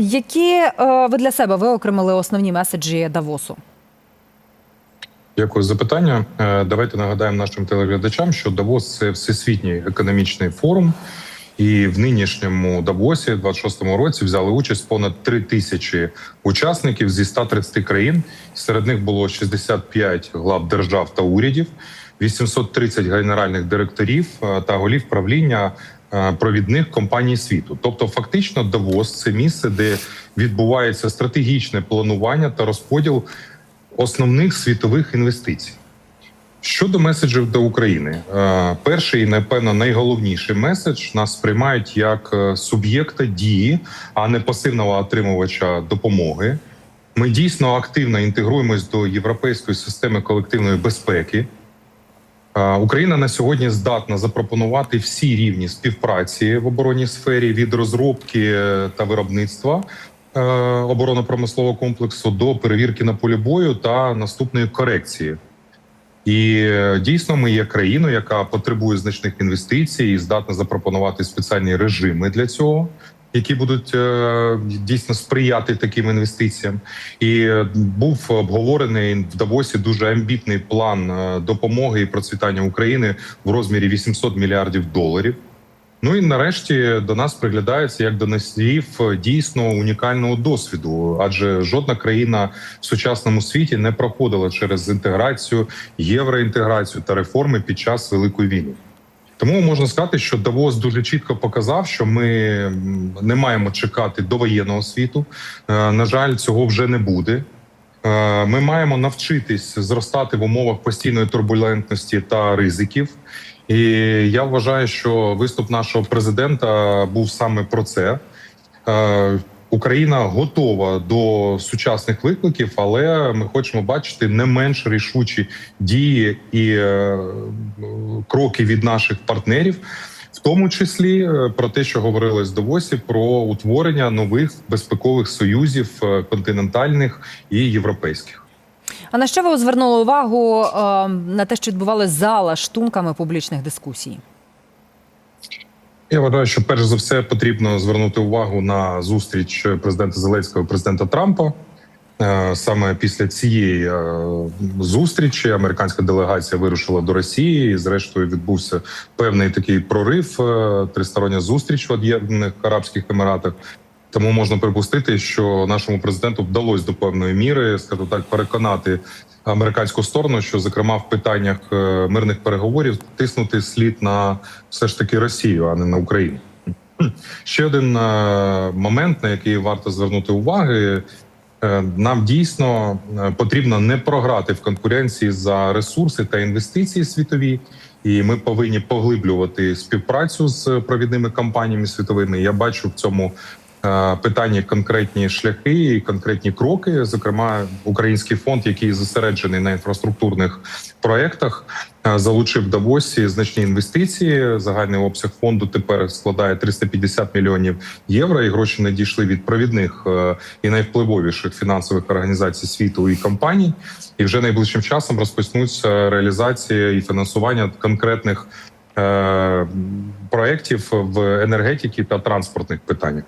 Які е, ви для себе виокремили основні меседжі Давосу? Дякую за запитання. Е, Давайте нагадаємо нашим телеглядачам, що Давос це всесвітній економічний форум, і в нинішньому Давосі, в 26-му році, взяли участь понад 3 тисячі учасників зі 130 країн. Серед них було 65 глав держав та урядів, 830 генеральних директорів е, та голів правління провідних компаній світу. Тобто, фактично, Давос це місце, де відбувається стратегічне планування та розподіл основних світових інвестицій. Щодо меседжів до України, Е, перший і напевно найголовніший меседж нас сприймають як е, суб'єкта дії, а не пасивного отримувача допомоги. Ми дійсно активно інтегруємось до європейської системи колективної безпеки. Україна на сьогодні здатна запропонувати всі рівні співпраці в оборонній сфері від розробки е, та виробництва е, оборонно-промислового комплексу до перевірки на полі бою та наступної корекції. І е, дійсно, ми є країною, яка потребує значних інвестицій і здатна запропонувати спеціальні режими для цього, які будуть е, дійсно сприяти таким інвестиціям. І е, був обговорений в Давосі дуже амбітний план е, допомоги і процвітання України в розмірі 800 мільярдів доларів. Ну і нарешті до нас приглядається як до носіїв дійсно унікального досвіду, адже жодна країна в сучасному світі не проходила через інтеграцію, євроінтеграцію та реформи під час великої війни. Тому можна сказати, що Давос дуже чітко показав, що ми не маємо чекати до воєнного світу. Е, На жаль, цього вже не буде. Е, Ми маємо навчитись зростати в умовах постійної турбулентності та ризиків. І я вважаю, що виступ нашого президента був саме про це. Україна готова до сучасних викликів, але ми хочемо бачити не менш рішучі дії і е, кроки від наших партнерів, в тому числі е, про те, що говорилось в Давосі, про утворення нових безпекових союзів е, континентальних і європейських. А на що ви звернули увагу на те, що відбувалося за лаштунками публічних дискусій? Я вважаю, що перш за все потрібно звернути увагу на зустріч президента Зеленського і президента Трампа. Е, Саме після цієї е, зустрічі американська делегація вирушила до Росії. і Зрештою відбувся певний такий прорив, е, тристороння зустріч в Об'єднаних Арабських Еміратах. Тому можна припустити, що нашому президенту вдалося до певної міри, скажу так, переконати американську сторону, що зокрема в питаннях е, мирних переговорів тиснути слід на все ж таки Росію, а не на Україну. Ще один е, момент, на який варто звернути уваги. Е, Нам дійсно потрібно не програти в конкуренції за ресурси та інвестиції світові, і ми повинні поглиблювати співпрацю з провідними компаніями світовими. Я бачу в цьому е, питанні конкретні шляхи і конкретні кроки. Зокрема, український фонд, який зосереджений на інфраструктурних проектах, е, залучив Давосі значні інвестиції. Загальний обсяг фонду тепер складає 350 мільйонів євро. І гроші надійшли від провідних е, і найвпливовіших фінансових організацій світу і компаній. І вже найближчим часом розпочнуться реалізація і фінансування конкретних проєктів в енергетиці та транспортних питаннях.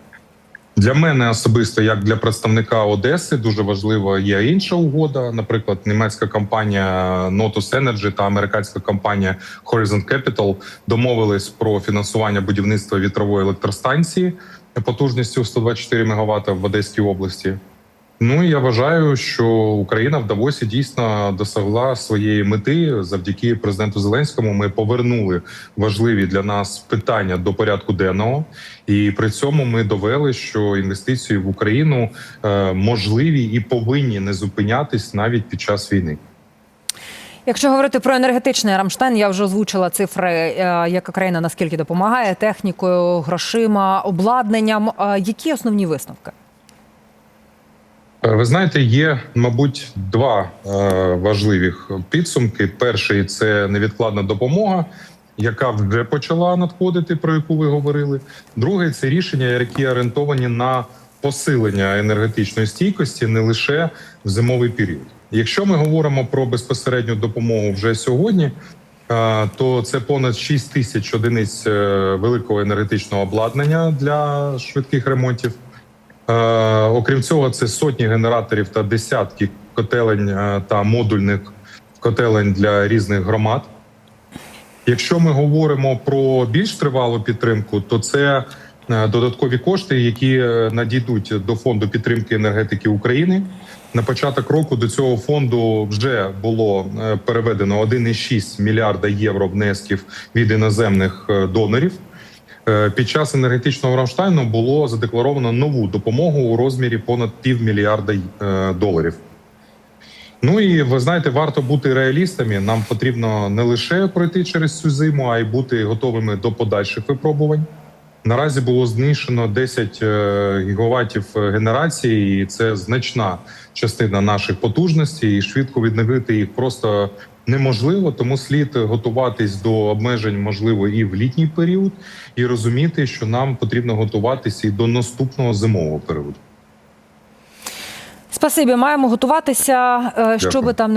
Для мене особисто, як для представника Одеси, дуже важлива є інша угода. Наприклад, німецька компанія Notus Energy та американська компанія Horizon Capital домовились про фінансування будівництва вітрової електростанції потужністю 124 МВт в Одеській області. Ну я вважаю, що Україна в Давосі дійсно досягла своєї мети завдяки президенту Зеленському. Ми повернули важливі для нас питання до порядку денного, і при цьому ми довели, що інвестиції в Україну е, можливі і повинні не зупинятись навіть під час війни. Якщо говорити про енергетичний Рамштайн, я вже озвучила цифри, е, яка країна наскільки допомагає технікою, грошима, обладнанням. Е, Які основні висновки? Е, Ви знаєте, є, мабуть, два е, важливих підсумки. Перший це невідкладна допомога, яка вже почала надходити, про яку ви говорили. Другий це рішення, які орієнтовані на посилення енергетичної стійкості не лише в зимовий період. Якщо ми говоримо про безпосередню допомогу вже сьогодні, е, то це понад 6 тисяч одиниць великого енергетичного обладнання для швидких ремонтів. Е, окрім цього, це сотні генераторів та десятки котелень е, та модульних котелень для різних громад. Якщо ми говоримо про більш тривалу підтримку, то це е, додаткові кошти, які надійдуть до фонду підтримки енергетики України. На початок року до цього фонду вже було переведено 1,6 мільярда євро внесків від іноземних донорів. Е, Під час енергетичного Рамштайну було задекларовано нову допомогу у розмірі понад півмільярда е, доларів. Ну і ви знаєте, варто бути реалістами. Нам потрібно не лише пройти через цю зиму, а й бути готовими до подальших випробувань. Наразі було знищено 10 е, гігаватів генерації, і це значна частина наших потужностей. І швидко відновити їх просто неможливо. Тому слід готуватись до обмежень, можливо, і в літній період, і розуміти, що нам потрібно готуватися і до наступного зимового періоду. Спасибі, маємо готуватися, е, Дякую. би там